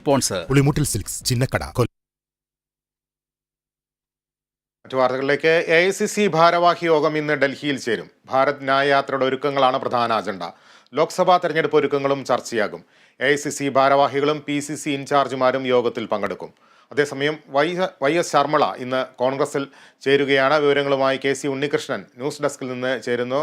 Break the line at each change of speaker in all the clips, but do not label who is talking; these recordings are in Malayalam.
സ്പോൺസർ പുളിമുട്ടിൽ സിൽക്സ് ചിന്നക്കട മറ്റു വാർത്തകളിലേക്ക് എ ഐ സി സി ഭാരവാഹി യോഗം ഇന്ന് ഡൽഹിയിൽ ചേരും ഭാരത് ന്യായ യാത്രയുടെ ഒരുക്കങ്ങളാണ് പ്രധാന അജണ്ട ലോക്സഭാ തെരഞ്ഞെടുപ്പ് ഒരുക്കങ്ങളും ചർച്ചയാകും എ ഐ സി സി ഭാരവാഹികളും പി സി സി ഇൻചാർജുമാരും യോഗത്തിൽ പങ്കെടുക്കും അതേസമയം വൈ വൈ എസ് ശർമ്മള ഇന്ന് കോൺഗ്രസിൽ ചേരുകയാണ് വിവരങ്ങളുമായി കെ സി ഉണ്ണികൃഷ്ണൻ ന്യൂസ് ഡെസ്കിൽ നിന്ന് ചേരുന്നു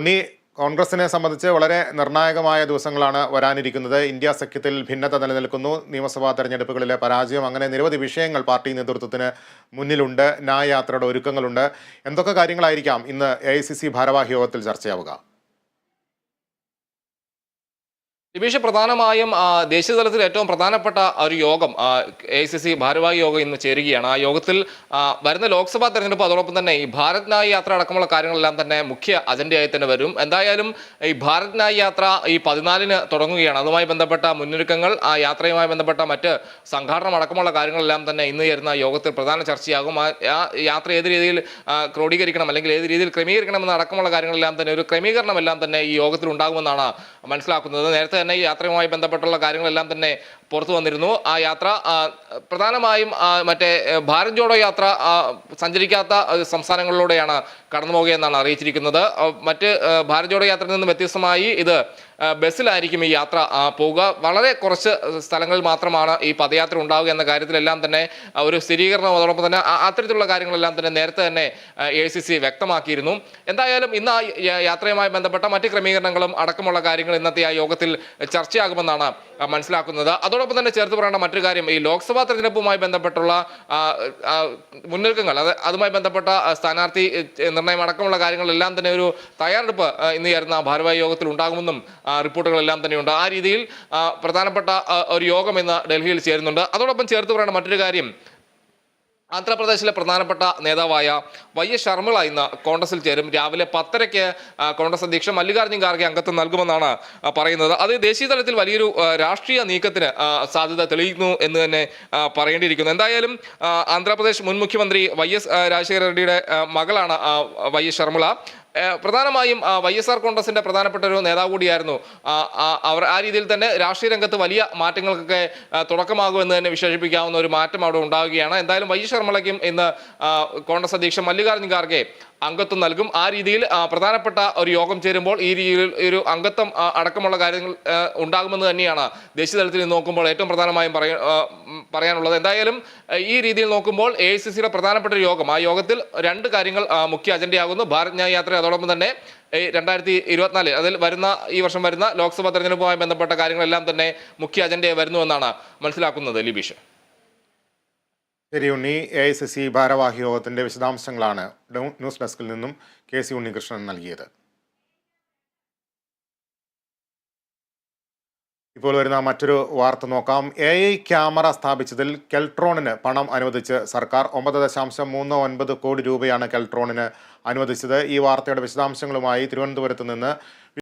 ഉണ്ണി കോൺഗ്രസിനെ സംബന്ധിച്ച് വളരെ നിർണായകമായ ദിവസങ്ങളാണ് വരാനിരിക്കുന്നത് ഇന്ത്യ സഖ്യത്തിൽ ഭിന്നത നിലനിൽക്കുന്നു നിയമസഭാ തെരഞ്ഞെടുപ്പുകളിലെ പരാജയം അങ്ങനെ നിരവധി വിഷയങ്ങൾ പാർട്ടി നേതൃത്വത്തിന് മുന്നിലുണ്ട് നായയാത്രയുടെ ഒരുക്കങ്ങളുണ്ട് എന്തൊക്കെ കാര്യങ്ങളായിരിക്കാം ഇന്ന് എ ഭാരവാഹി യോഗത്തിൽ ചർച്ചയാവുക
നിബീഷ് പ്രധാനമായും ദേശീയ തലത്തിൽ ഏറ്റവും പ്രധാനപ്പെട്ട ഒരു യോഗം എ ഐ സി സി ഭാരവാഹി യോഗം ഇന്ന് ചേരുകയാണ് ആ യോഗത്തിൽ വരുന്ന ലോക്സഭാ തെരഞ്ഞെടുപ്പ് അതോടൊപ്പം തന്നെ ഈ ഭാരത് നായ് യാത്ര അടക്കമുള്ള കാര്യങ്ങളെല്ലാം തന്നെ മുഖ്യ അജണ്ടയായി തന്നെ വരും എന്തായാലും ഈ ഭാരത് നായ് യാത്ര ഈ പതിനാലിന് തുടങ്ങുകയാണ് അതുമായി ബന്ധപ്പെട്ട മുന്നൊരുക്കങ്ങൾ ആ യാത്രയുമായി ബന്ധപ്പെട്ട മറ്റ് സംഘാടനം അടക്കമുള്ള കാര്യങ്ങളെല്ലാം തന്നെ ഇന്ന് ചേരുന്ന യോഗത്തിൽ പ്രധാന ചർച്ചയാകും ആ യാത്ര ഏത് രീതിയിൽ ക്രോഡീകരിക്കണം അല്ലെങ്കിൽ ഏത് രീതിയിൽ ക്രമീകരിക്കണം അടക്കമുള്ള കാര്യങ്ങളെല്ലാം തന്നെ ഒരു ക്രമീകരണമെല്ലാം തന്നെ ഈ യോഗത്തിൽ ഉണ്ടാകുമെന്നാണ് മനസ്സിലാക്കുന്നത് നേരത്തെ തന്നെ ഈ യാത്രയുമായി ബന്ധപ്പെട്ടുള്ള കാര്യങ്ങളെല്ലാം തന്നെ പുറത്തു വന്നിരുന്നു ആ യാത്ര പ്രധാനമായും മറ്റേ ഭാരത് ജോഡോ യാത്ര സഞ്ചരിക്കാത്ത സംസ്ഥാനങ്ങളിലൂടെയാണ് പോകുകയെന്നാണ് അറിയിച്ചിരിക്കുന്നത് മറ്റ് ഭാരത് ജോഡോ യാത്രയിൽ നിന്ന് വ്യത്യസ്തമായി ഇത് ബസ്സിലായിരിക്കും ഈ യാത്ര പോവുക വളരെ കുറച്ച് സ്ഥലങ്ങളിൽ മാത്രമാണ് ഈ പദയാത്ര ഉണ്ടാവുക എന്ന കാര്യത്തിലെല്ലാം തന്നെ ഒരു സ്ഥിരീകരണം അതോടൊപ്പം തന്നെ അത്തരത്തിലുള്ള കാര്യങ്ങളെല്ലാം തന്നെ നേരത്തെ തന്നെ എ വ്യക്തമാക്കിയിരുന്നു എന്തായാലും ഇന്ന് യാത്രയുമായി ബന്ധപ്പെട്ട മറ്റ് ക്രമീകരണങ്ങളും അടക്കമുള്ള കാര്യങ്ങൾ ഇന്നത്തെ ആ യോഗത്തിൽ ചർച്ചയാകുമെന്നാണ് മനസ്സിലാക്കുന്നത് അതോടൊപ്പം അതോടൊപ്പം തന്നെ ചേർത്ത് പറയേണ്ട മറ്റൊരു കാര്യം ഈ ലോക്സഭാ തെരഞ്ഞെടുപ്പുമായി ബന്ധപ്പെട്ടുള്ള മുന്നൊരുക്കങ്ങൾ അത് അതുമായി ബന്ധപ്പെട്ട സ്ഥാനാർത്ഥി നിർണയം അടക്കമുള്ള കാര്യങ്ങളെല്ലാം തന്നെ ഒരു തയ്യാറെടുപ്പ് ഇന്ന് ചേർന്ന ഭാരവാഹി യോഗത്തിൽ ഉണ്ടാകുമെന്നും റിപ്പോർട്ടുകളെല്ലാം തന്നെയുണ്ട് ആ രീതിയിൽ പ്രധാനപ്പെട്ട ഒരു യോഗം ഇന്ന് ഡൽഹിയിൽ ചേരുന്നുണ്ട് അതോടൊപ്പം ചേർത്ത് പറയേണ്ട മറ്റൊരു കാര്യം ആന്ധ്രാപ്രദേശിലെ പ്രധാനപ്പെട്ട നേതാവായ വൈ എസ് ശർമ്മള ഇന്ന് കോൺഗ്രസിൽ ചേരും രാവിലെ പത്തരയ്ക്ക് കോൺഗ്രസ് അധ്യക്ഷൻ മല്ലികാർജ്ജുൻ ഖാർഗെ അംഗത്വം നൽകുമെന്നാണ് പറയുന്നത് അത് ദേശീയ തലത്തിൽ വലിയൊരു രാഷ്ട്രീയ നീക്കത്തിന് സാധ്യത തെളിയിക്കുന്നു എന്ന് തന്നെ പറയേണ്ടിയിരിക്കുന്നു എന്തായാലും ആന്ധ്രാപ്രദേശ് മുൻ മുഖ്യമന്ത്രി വൈ എസ് രാജശേഖര റെഡ്ഡിയുടെ മകളാണ് വൈ എസ് ശർമ്മള പ്രധാനമായും വൈ എസ് ആർ കോൺഗ്രസിന്റെ പ്രധാനപ്പെട്ട ഒരു നേതാവ് കൂടിയായിരുന്നു അവർ ആ രീതിയിൽ തന്നെ രാഷ്ട്രീയ രംഗത്ത് വലിയ മാറ്റങ്ങൾക്കൊക്കെ തുടക്കമാകുമെന്ന് തന്നെ വിശേഷിപ്പിക്കാവുന്ന ഒരു മാറ്റം അവിടെ ഉണ്ടാവുകയാണ് എന്തായാലും വൈ ശർമ്മളയ്ക്കും ഇന്ന് കോൺഗ്രസ് അധ്യക്ഷൻ മല്ലികാർജ്ജുൻ ഖാർഗെ അംഗത്വം നൽകും ആ രീതിയിൽ പ്രധാനപ്പെട്ട ഒരു യോഗം ചേരുമ്പോൾ ഈ രീതിയിൽ ഒരു അംഗത്വം അടക്കമുള്ള കാര്യങ്ങൾ ഉണ്ടാകുമെന്ന് തന്നെയാണ് ദേശീയ തലത്തിൽ നോക്കുമ്പോൾ ഏറ്റവും പ്രധാനമായും പറയ പറയാനുള്ളത് എന്തായാലും ഈ രീതിയിൽ നോക്കുമ്പോൾ എ ഐ സി സിയുടെ പ്രധാനപ്പെട്ട യോഗം ആ യോഗത്തിൽ രണ്ട് കാര്യങ്ങൾ മുഖ്യ അജണ്ടയാകുന്നു ഭാരത് ന്യായ യാത്ര അതോടൊപ്പം തന്നെ രണ്ടായിരത്തി ഇരുപത്തിനാലിൽ അതിൽ വരുന്ന ഈ വർഷം വരുന്ന ലോക്സഭാ തെരഞ്ഞെടുപ്പുമായി ബന്ധപ്പെട്ട കാര്യങ്ങളെല്ലാം തന്നെ മുഖ്യ അജണ്ടയായി വരുന്നുവെന്നാണ് മനസ്സിലാക്കുന്നത് ലിബീഷ്
ശരി Unni A I C C ഭാരവാഹി യോഗത്തിൻ്റെ വിശദാംശങ്ങളാണ് ന്യൂസ് ഡെസ്കിൽ നിന്നും കെ സി ഉണ്ണികൃഷ്ണൻ നൽകിയത് ഇപ്പോൾ വരുന്ന മറ്റൊരു വാർത്ത നോക്കാം എ ഐ ക്യാമറ സ്ഥാപിച്ചതിൽ കെൽട്രോണിന് പണം അനുവദിച്ച് സർക്കാർ ഒമ്പത് ദശാംശം മൂന്ന് ഒൻപത് കോടി രൂപയാണ് കെൽട്രോണിന് അനുവദിച്ചത് ഈ വാർത്തയുടെ വിശദാംശങ്ങളുമായി തിരുവനന്തപുരത്ത് നിന്ന്